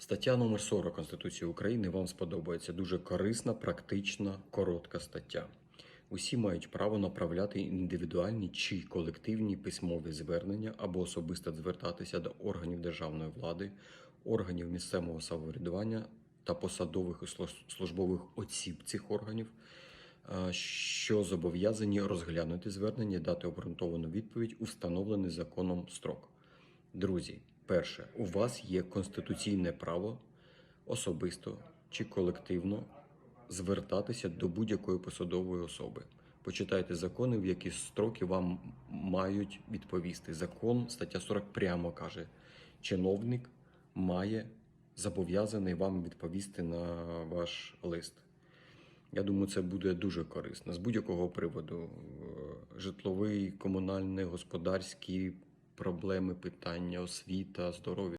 Стаття номер 40 Конституції України вам сподобається. Дуже корисна, практична, коротка стаття. Усі мають право направляти індивідуальні чи колективні письмові звернення або особисто звертатися до органів державної влади, органів місцевого самоврядування та посадових і службових осіб цих органів, що зобов'язані розглянути звернення і дати обґрунтовану відповідь у встановлений законом строк. Друзі, перше, у вас є конституційне право особисто чи колективно звертатися до будь-якої посадової особи. Почитайте закони, в які строки вам мають відповісти. Закон, стаття 40 прямо каже: чиновник має зобов'язаний вам відповісти на ваш лист. Я думаю, це буде дуже корисно з будь-якого приводу: Е, житловий, комунальний, господарські проблеми, питання, освіта, здоров'я.